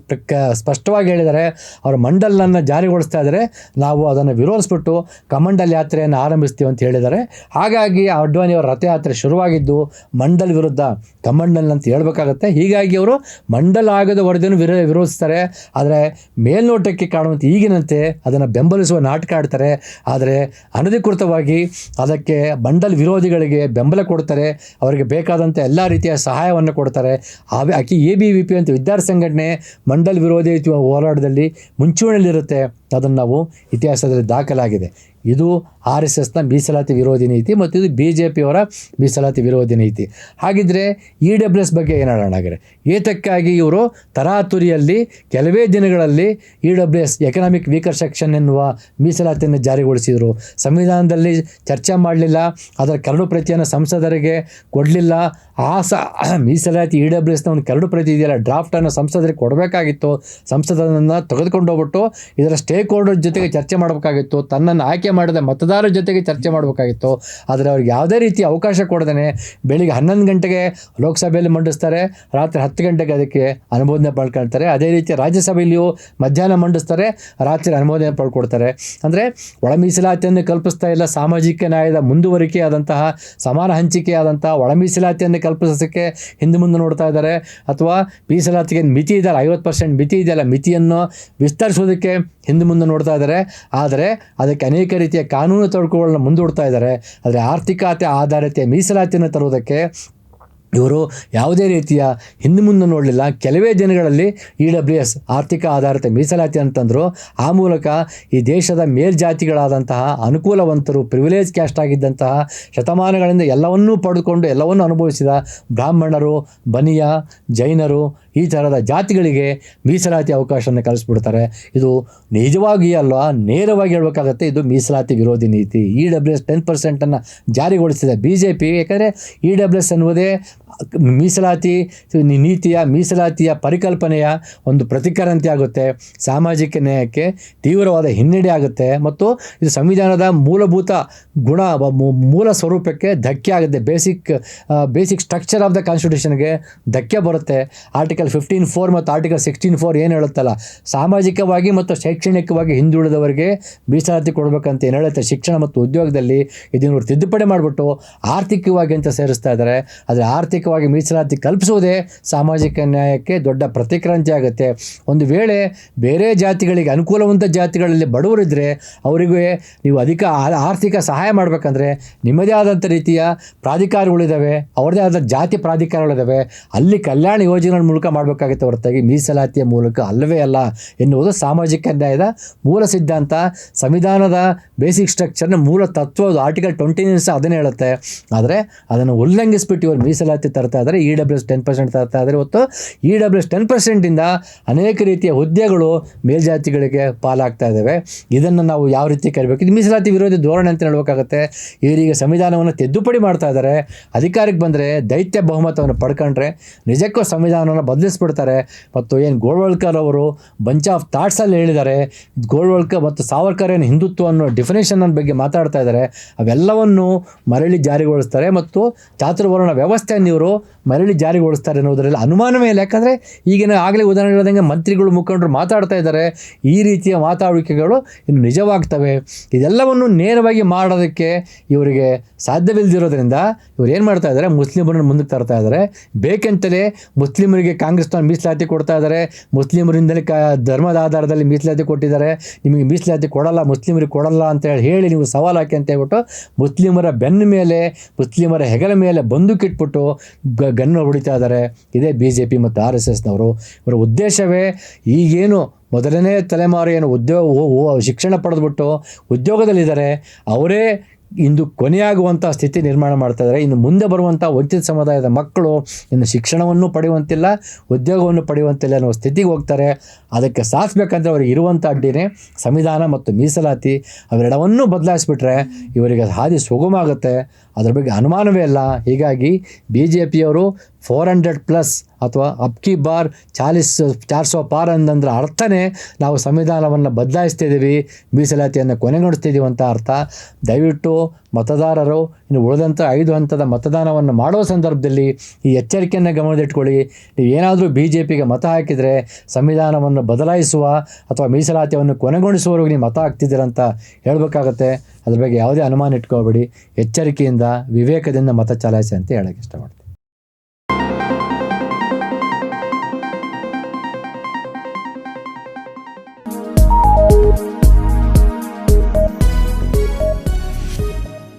ಸ್ಪಷ್ಟವಾಗಿ ಹೇಳಿದ್ದಾರೆ, ಅವರು ಮಂಡಲನ್ನು ಜಾರಿಗೊಳಿಸ್ತಾ ಇದ್ದಾರೆ. ನಾವು ಅದನ್ನು ವಿರೋಧಿಸ್ಬಿಟ್ಟು ಕಮಂಡಲ್ ಯಾತ್ರೆಯನ್ನು ಆರಂಭಿಸ್ತೀವಿ ಅಂತ ಹೇಳಿದ್ದಾರೆ. ಹಾಗಾಗಿ ಆ ಅಡ್ವಾಣಿಯವರ ರಥಯಾತ್ರೆ ಶುರುವಾಗಿದ್ದು ಮಂಡಲ್ ವಿರುದ್ಧ ಕಮಂಡಲ್ ಅಂತ ಹೇಳ್ಬೇಕಾಗತ್ತೆ. ಹೀಗಾಗಿ ಅವರು ಮಂಡಲ ಆಗದ ವರದಿಯನ್ನು ವಿರೋ ವಿರೋಧಿಸ್ತಾರೆ. ಆದರೆ ಮೇಲ್ನೋಟಕ್ಕೆ ಕಾಣುವಂತೆ ಈಗಿನಂತೆ ಅದನ್ನು ಬೆಂಬಲಿಸುವ ನಾಟಕ ಆಡ್ತಾರೆ. ಆದರೆ ಅನಧಿಕೃತವಾಗಿ ಅದಕ್ಕೆ ಮಂಡಲ್ ವಿರೋಧಿಗಳಿಗೆ ಬೆಂಬಲ ಕೊಡ್ತಾರೆ. ಅವರಿಗೆ ಬೇಕಾದಂಥ ಎಲ್ಲ ರೀತಿಯ ಸಹಾಯವನ್ನು ಕೊಡ್ತಾರೆ. ಆವೆ ಆಕೆ ಎ ಬಿ ವಿ ಪಿ ಅಂತ ವಿದ್ಯಾರ್ಥಿ ಸಂಘಟನೆ ಮಂಡಲ್ ವಿರೋಧಿ ಹೋರಾಟದಲ್ಲಿ ಮುಂಚೂಣಿಯಲ್ಲಿರುತ್ತೆ. ಅದನ್ನು ನಾವು ಇತಿಹಾಸದಲ್ಲಿ ದಾಖಲಾಗಿದೆ. ಇದು ಆರ್ ಎಸ್ ಎಸ್ನ ಮೀಸಲಾತಿ ವಿರೋಧಿ ನೀತಿ ಮತ್ತು ಇದು ಬಿ ಜೆ ಪಿಯವರ ಮೀಸಲಾತಿ ವಿರೋಧಿ ನೀತಿ. ಹಾಗಿದ್ರೆ ಇ ಡಬ್ಲ್ಯೂ ಎಸ್ ಬಗ್ಗೆ ಏನಾಡೋಣ ಹಾಗಾದ್ರೆ? ಏತಕ್ಕಾಗಿ ಇವರು ತರಾತುರಿಯಲ್ಲಿ ಕೆಲವೇ ದಿನಗಳಲ್ಲಿ E W S economic weaker section ಎನ್ನುವ ಮೀಸಲಾತಿಯನ್ನು ಜಾರಿಗೊಳಿಸಿದರು. ಸಂವಿಧಾನದಲ್ಲಿ ಚರ್ಚೆ ಮಾಡಲಿಲ್ಲ, ಅದರ ಕರಡು ಪ್ರತಿಯನ್ನು ಸಂಸದರಿಗೆ ಕೊಡಲಿಲ್ಲ. ಆ ಸ ಮೀಸಲಾತಿ ಇ ಡಬ್ಲ್ಯೂ ಎಸ್ನ ಒಂದು ಕರಡು ಪ್ರತಿ ಇದೆಯಲ್ಲ ಡ್ರಾಫ್ಟನ್ನು ಸಂಸದರಿಗೆ ಕೊಡಬೇಕಾಗಿತ್ತು. ಸಂಸದನನ್ನು ತೆಗೆದುಕೊಂಡು ಹೋಗ್ಬಿಟ್ಟು ಇದರ ಸ್ಟೇಕ್ ಹೋಲ್ಡರ್ ಜೊತೆಗೆ ಚರ್ಚೆ ಮಾಡಬೇಕಾಗಿತ್ತು. ತನ್ನನ್ನು ಆಯ್ಕೆ ಮಾಡಿದ ಮತದಾರರ ಜೊತೆಗೆ ಚರ್ಚೆ ಮಾಡಬೇಕಾಗಿತ್ತು. ಆದರೆ ಅವ್ರಿಗೆ ಯಾವುದೇ ರೀತಿ ಅವಕಾಶ ಕೊಡದೇ ಬೆಳಿಗ್ಗೆ ಹನ್ನೊಂದು ಗಂಟೆಗೆ ಲೋಕಸಭೆಯಲ್ಲಿ ಮಂಡಿಸ್ತಾರೆ, ರಾತ್ರಿ ಹತ್ತು ಗಂಟೆಗೆ ಅದಕ್ಕೆ ಅನುಮೋದನೆ ಪಡ್ಕೊಳ್ತಾರೆ. ಅದೇ ರೀತಿ ರಾಜ್ಯಸಭೆಯಲ್ಲಿಯೂ ಮಧ್ಯಾಹ್ನ ಮಂಡಿಸ್ತಾರೆ, ರಾತ್ರಿ ಅನುಮೋದನೆ ಪಡ್ಕೊಡ್ತಾರೆ ಅಂದರೆ ಒಳ ಮೀಸಲಾತಿಯನ್ನು ಕಲ್ಪಿಸ್ತಾ ಇಲ್ಲ, ಸಾಮಾಜಿಕ ನ್ಯಾಯದ ಮುಂದುವರಿಕೆಯಾದಂತಹ, ಸಮಾನ ಹಂಚಿಕೆಯಾದಂತಹ ಒಳ ಮೀಸಲಾತಿಯನ್ನು ಕಲ್ಪಿಸೋಕ್ಕೆ ಹಿಂದೆ ಮುಂದೆ ನೋಡ್ತಾ ಇದ್ದಾರೆ. ಅಥವಾ ಮೀಸಲಾತಿಗೆ ಮಿತಿ ಇದೆಯಲ್ಲ, ಐವತ್ತು ಪರ್ಸೆಂಟ್ ಮಿತಿ ಇದೆಯಲ್ಲ, ಮಿತಿಯನ್ನು ವಿಸ್ತರಿಸೋದಕ್ಕೆ ಹಿಂದೆ ಮುಂದೆ ನೋಡ್ತಾ ಇದ್ದಾರೆ. ಆದರೆ ಅದಕ್ಕೆ ಅನೇಕ ರೀತಿಯ ಕಾನೂನು ತೊಡಕುಗಳನ್ನ ಮುಂದೂಡ್ತಾ ಇದ್ದಾರೆ. ಆದರೆ ಆರ್ಥಿಕತೆ ಆಧಾರತೆ ಮೀಸಲಾತಿಯನ್ನು ತರುವುದಕ್ಕೆ ಇವರು ಯಾವುದೇ ರೀತಿಯ ಹಿಂದೆ ಮುಂದೆ ನೋಡಲಿಲ್ಲ. ಕೆಲವೇ ದಿನಗಳಲ್ಲಿ ಇ ಡಬ್ಲ್ಯೂ ಎಸ್ ಆರ್ಥಿಕ ಆಧಾರಿತ ಮೀಸಲಾತಿ ಅಂತಂದರು ಆ ಮೂಲಕ ಈ ದೇಶದ ಮೇಲ್ಜಾತಿಗಳಾದಂತಹ ಅನುಕೂಲವಂತರು ಪ್ರಿವಿಲೇಜ್ ಕ್ಯಾಸ್ಟ್ ಆಗಿದ್ದಂತಹ ಶತಮಾನಗಳಿಂದ ಎಲ್ಲವನ್ನೂ ಪಡೆದುಕೊಂಡು ಎಲ್ಲವನ್ನೂ ಅನುಭವಿಸಿದ ಬ್ರಾಹ್ಮಣರು, ಬನಿಯ, ಜೈನರು ಈ ಥರದ ಜಾತಿಗಳಿಗೆ ಮೀಸಲಾತಿ ಅವಕಾಶವನ್ನು ಕಲಿಸ್ಬಿಡ್ತಾರೆ. ಇದು ನಿಜವಾಗಿ ಅಲ್ವಾ? ನೇರವಾಗಿ ಹೇಳಬೇಕಾಗತ್ತೆ, ಇದು ಮೀಸಲಾತಿ ವಿರೋಧಿ ನೀತಿ. ಇ ಡಬ್ಲ್ಯೂ ಎಸ್ ಟೆನ್ ಪರ್ಸೆಂಟನ್ನು ಜಾರಿಗೊಳಿಸಿದೆ ಬಿ ಜೆ ಪಿ ಯಾಕಂದರೆ ಇ ಡಬ್ಲ್ಯೂ ಎಸ್ ಅನ್ನುವುದೇ ಮೀಸಲಾತಿ ನೀತಿಯ ಮೀಸಲಾತಿಯ ಪರಿಕಲ್ಪನೆಯ ಒಂದು ಪ್ರತಿಕರಂತೆ ಆಗುತ್ತೆ. ಸಾಮಾಜಿಕ ನ್ಯಾಯಕ್ಕೆ ತೀವ್ರವಾದ ಹಿನ್ನಡೆ ಆಗುತ್ತೆ ಮತ್ತು ಇದು ಸಂವಿಧಾನದ ಮೂಲಭೂತ ಗುಣ ಮೂಲ ಸ್ವರೂಪಕ್ಕೆ ಧಕ್ಕೆ ಆಗುತ್ತೆ. Basic basic structure of the ಕಾನ್ಸ್ಟಿಟ್ಯೂಷನ್ಗೆ ಧಕ್ಕೆ ಬರುತ್ತೆ. ಆರ್ಟಿಕಲ್ ಫಿಫ್ಟೀನ್ ಫೋರ್ ಮತ್ತು ಆರ್ಟಿಕಲ್ ಸಿಕ್ಸ್ಟೀನ್ ಫೋರ್ ಏನು ಹೇಳುತ್ತಲ್ಲ, ಸಾಮಾಜಿಕವಾಗಿ ಮತ್ತು ಶೈಕ್ಷಣಿಕವಾಗಿ ಹಿಂದುಳಿದವರಿಗೆ ಮೀಸಲಾತಿ ಕೊಡಬೇಕಂತ ಏನು ಹೇಳುತ್ತೆ? ಶಿಕ್ಷಣ ಮತ್ತು ಉದ್ಯೋಗದಲ್ಲಿ ಇದನ್ನು ತಿದ್ದುಪಡಿ ಮಾಡಿಬಿಟ್ಟು ಆರ್ಥಿಕವಾಗಿ ಅಂತ ಸೇರಿಸ್ತಾ ಇದ್ದಾರೆ. ಆದರೆ ಆರ್ಥಿಕವಾಗಿ ಮೀಸಲಾತಿ ಕಲ್ಪಿಸುವುದೇ ಸಾಮಾಜಿಕ ನ್ಯಾಯಕ್ಕೆ ದೊಡ್ಡ ಪ್ರತಿಕ್ರಾಂತಿ ಆಗುತ್ತೆ. ಒಂದು ವೇಳೆ ಬೇರೆ ಜಾತಿಗಳಿಗೆ ಅನುಕೂಲವಂತ ಜಾತಿಗಳಲ್ಲಿ ಬಡವರಿದ್ದರೆ ಅವರಿಗೆ ನೀವು ಅಧಿಕ ಆರ್ಥಿಕ ಸಹಾಯ ಮಾಡಬೇಕಂದ್ರೆ ನಿಮ್ಮದೇ ಆದಂಥ ರೀತಿಯ ಪ್ರಾಧಿಕಾರಗಳಿದ್ದಾವೆ ಅವ್ರದ್ದೇ ಆದ ಜಾತಿ ಪ್ರಾಧಿಕಾರಗಳಿದ್ದಾವೆ ಅಲ್ಲಿ ಕಲ್ಯಾಣ ಯೋಜನೆಗಳ ಮೂಲಕ ಮಾಡಬೇಕಾಗುತ್ತೆ ಹೊರತಾಗಿ. ಮೀಸಲಾತಿಯ ಮೂಲಕ ಅಲ್ಲವೇ ಅಲ್ಲ ಎನ್ನುವುದು ಸಾಮಾಜಿಕ ನ್ಯಾಯದ ಮೂಲ ಸಿದ್ಧಾಂತ. ಸಂವಿಧಾನದ ಬೇಸಿಕ್ ಸ್ಟ್ರಕ್ಚರ್ನ ಮೂಲ ತತ್ವ ಆರ್ಟಿಕಲ್ ಟ್ವೆಂಟಿ ಸಹ ಅದನ್ನೇ ಹೇಳುತ್ತೆ. ಆದರೆ ಅದನ್ನು ಉಲ್ಲಂಘಿಸ್ಬಿಟ್ಟು ಇವರು ಮೀಸಲಾತಿ ತರ್ತಾ ಇದ್ದಾರೆ. E W S ten percent ತರ್ತಾ ಇದ್ದಾರೆ. ಇವತ್ತು ಇ ಡಬ್ಲ್ಯೂ ಎಸ್ ಟೆನ್ ಪರ್ಸೆಂಟಿಂದ ಅನೇಕ ರೀತಿಯ ಹುದ್ದೆಗಳು ಮೇಲ್ಜಾತಿಗಳಿಗೆ ಪಾಲಾಗ್ತಾ ಇದ್ದಾವೆ. ಇದನ್ನು ನಾವು ಯಾವ ರೀತಿ ಕರಿಬೇಕು? ಇದು ಮೀಸಲಾತಿ ವಿರೋಧಿ ಧೋರಣೆ ಅಂತ ಹೇಳಬೇಕಾಗುತ್ತೆ. ಇವರೀಗ ಸಂವಿಧಾನವನ್ನು ತಿದ್ದುಪಡಿ ಮಾಡ್ತಾ ಇದ್ದಾರೆ. ಅಧಿಕಾರಕ್ಕೆ ಬಂದರೆ ದೈತ್ಯ ಬಹುಮತವನ್ನು ಪಡ್ಕೊಂಡ್ರೆ ನಿಜಕ್ಕೂ ಸಂವಿಧಾನವನ್ನು ಬದಲಿಸ್ಬಿಡ್ತಾರೆ. ಮತ್ತು ಏನು ಗೋಳ್ವಳ್ಕರ್ ಅವರು ಬಂಚ್ ಆಫ್ ಥಾಟ್ಸಲ್ಲಿ ಹೇಳಿದ್ದಾರೆ. ಗೋಳ್ವಳ್ಕರ್ ಮತ್ತು ಸಾವರ್ಕರ್ ಏನು ಹಿಂದುತ್ವ ಅನ್ನೋ ಡೆಫಿನೇಷನ್ ಬಗ್ಗೆ ಮಾತಾಡ್ತಾ ಇದ್ದಾರೆ. ಅವೆಲ್ಲವನ್ನು ಮರಳಿ ಜಾರಿಗೊಳಿಸ್ತಾರೆ. ಮತ್ತು ಚಾತುರ್ವರ್ಣ ವ್ಯವಸ್ಥೆಯನ್ನು ಮರಳಿ ಜಾರಿಗೊಳಿಸ್ತಾರೆ ಅನ್ನೋದರಲ್ಲಿ ಅನುಮಾನವೇ ಇಲ್ಲ. ಯಾಕಂದರೆ ಈಗಿನ ಆಗಲೇ ಉದಾಹರಣೆ ಹೇಳಿದಂಗೆ ಮಂತ್ರಿಗಳು, ಮುಖಂಡರು ಮಾತಾಡ್ತಾ ಇದ್ದಾರೆ. ಈ ರೀತಿಯ ಮಾತಾಡುವಿಕೆಗಳು ಇನ್ನು ನಿಜವಾಗ್ತವೆ. ಇದೆಲ್ಲವನ್ನು ನೇರವಾಗಿ ಮಾಡೋದಕ್ಕೆ ಇವರಿಗೆ ಸಾಧ್ಯವಿಲ್ಲದಿರೋದ್ರಿಂದ ಇವ್ರು ಏನು ಮಾಡ್ತಾ ಇದ್ದಾರೆ, ಮುಸ್ಲಿಮರನ್ನು ಮುಂದಕ್ಕೆ ತರ್ತಾ ಇದ್ದಾರೆ. ಬೇಕಂತಲೇ ಮುಸ್ಲಿಮರಿಗೆ ಕಾಂಗ್ರೆಸ್ನವ್ರು ಮೀಸಲಾತಿ ಕೊಡ್ತಾ ಇದ್ದಾರೆ. ಮುಸ್ಲಿಮರಿಂದಲೇ ಕ ಧರ್ಮದ ಆಧಾರದಲ್ಲಿ ಮೀಸಲಾತಿ ಕೊಟ್ಟಿದ್ದಾರೆ. ನಿಮಗೆ ಮೀಸಲಾತಿ ಕೊಡಲ್ಲ, ಮುಸ್ಲಿಮರಿಗೆ ಕೊಡಲ್ಲ ಅಂತ ಹೇಳಿ ಹೇಳಿ ನೀವು ಸವಾಲು ಹಾಕಿ ಅಂತ ಹೇಳ್ಬಿಟ್ಟು ಮುಸ್ಲಿಮರ ಬೆನ್ನ ಮೇಲೆ, ಮುಸ್ಲಿಮರ ಹೆಗಲ ಮೇಲೆ ಬಂದೂಕಿಟ್ಬಿಟ್ಟು ಗ ಗನ್ನು ಹೊಡಿತಾ ಇದ್ದಾರೆ. ಇದೇ ಬಿ ಜೆ ಪಿ ಮತ್ತು ಆರ್ ಎಸ್ ಎಸ್ನವರು. ಇವರ ಉದ್ದೇಶವೇ ಈಗೇನು ಮೊದಲನೇ ತಲೆಮಾರು ಏನು ಉದ್ಯೋಗ ಶಿಕ್ಷಣ ಪಡೆದುಬಿಟ್ಟು ಉದ್ಯೋಗದಲ್ಲಿದ್ದಾರೆ. ಅವರೇ ಇಂದು ಕೊನೆಯಾಗುವಂಥ ಸ್ಥಿತಿ ನಿರ್ಮಾಣ ಮಾಡ್ತಾ ಇದ್ದಾರೆ. ಇನ್ನು ಮುಂದೆ ಬರುವಂಥ ವಂಚಿತ ಸಮುದಾಯದ ಮಕ್ಕಳು ಇನ್ನು ಶಿಕ್ಷಣವನ್ನು ಪಡೆಯುವಂತಿಲ್ಲ, ಉದ್ಯೋಗವನ್ನು ಪಡೆಯುವಂತಿಲ್ಲ ಅನ್ನೋ ಸ್ಥಿತಿಗೆ ಹೋಗ್ತಾರೆ. ಅದಕ್ಕೆ ಸಾಧಿಸ್ಬೇಕಂದ್ರೆ ಅವರಿಗೆ ಇರುವಂಥ ಅಡ್ಡಿನೇ ಸಂವಿಧಾನ ಮತ್ತು ಮೀಸಲಾತಿ. ಅವೆರಡವನ್ನೂ ಬದಲಾಯಿಸ್ಬಿಟ್ರೆ ಇವರಿಗೆ ಹಾದಿ ಸುಗಮ ಆಗುತ್ತೆ. ಅದ್ರ ಬಗ್ಗೆ ಅನುಮಾನವೇ ಇಲ್ಲ ಹೀಗಾಗಿ ಬಿ ಜೆ ಪಿಯವರು ಫೋರ್ ಹಂಡ್ರೆಡ್ ಪ್ಲಸ್ ಅಥವಾ ಅಬ್ಕಿ ಬಾರ್ ಚಾಲಿಸ್ ಚಾರ್ ಸೋ ಪಾರ್ ಅಂದಂದ್ರೆ ಅರ್ಥನೇ ನಾವು ಸಂವಿಧಾನವನ್ನು ಬದಲಾಯಿಸ್ತಿದ್ದೀವಿ ಮೀಸಲಾತಿಯನ್ನು ಕೊನೆಗೊಳಿಸ್ತಿದ್ದೀವಿ ಅಂತ ಅರ್ಥ. ದಯವಿಟ್ಟು ಮತದಾರರು ಇನ್ನು ಉಳಿದಂಥ ಐದು ಹಂತದ ಮತದಾನವನ್ನು ಮಾಡೋ ಸಂದರ್ಭದಲ್ಲಿ ಈ ಎಚ್ಚರಿಕೆಯನ್ನು ಗಮನದಿಟ್ಕೊಳ್ಳಿ. ನೀವು ಏನಾದರೂ ಬಿ ಜೆ ಪಿಗೆ ಮತ ಹಾಕಿದರೆ ಸಂವಿಧಾನವನ್ನು ಬದಲಾಯಿಸುವ ಅಥವಾ ಮೀಸಲಾತಿಯನ್ನು ಕೊನೆಗೊಳಿಸುವವರೆಗೂ ನೀವು ಮತ ಹಾಕ್ತಿದ್ದೀರಂತ ಹೇಳಬೇಕಾಗತ್ತೆ. ಅದ್ರ ಬಗ್ಗೆ ಯಾವುದೇ ಅನುಮಾನ ಇಟ್ಕೋಬೇಡಿ. ಎಚ್ಚರಿಕೆಯಿಂದ ವಿವೇಕದಿಂದ ಮತ ಚಲಾಯಿಸಿ ಅಂತ ಹೇಳಕ್ಕೆ ಇಷ್ಟಪಡ್ತೀನಿ.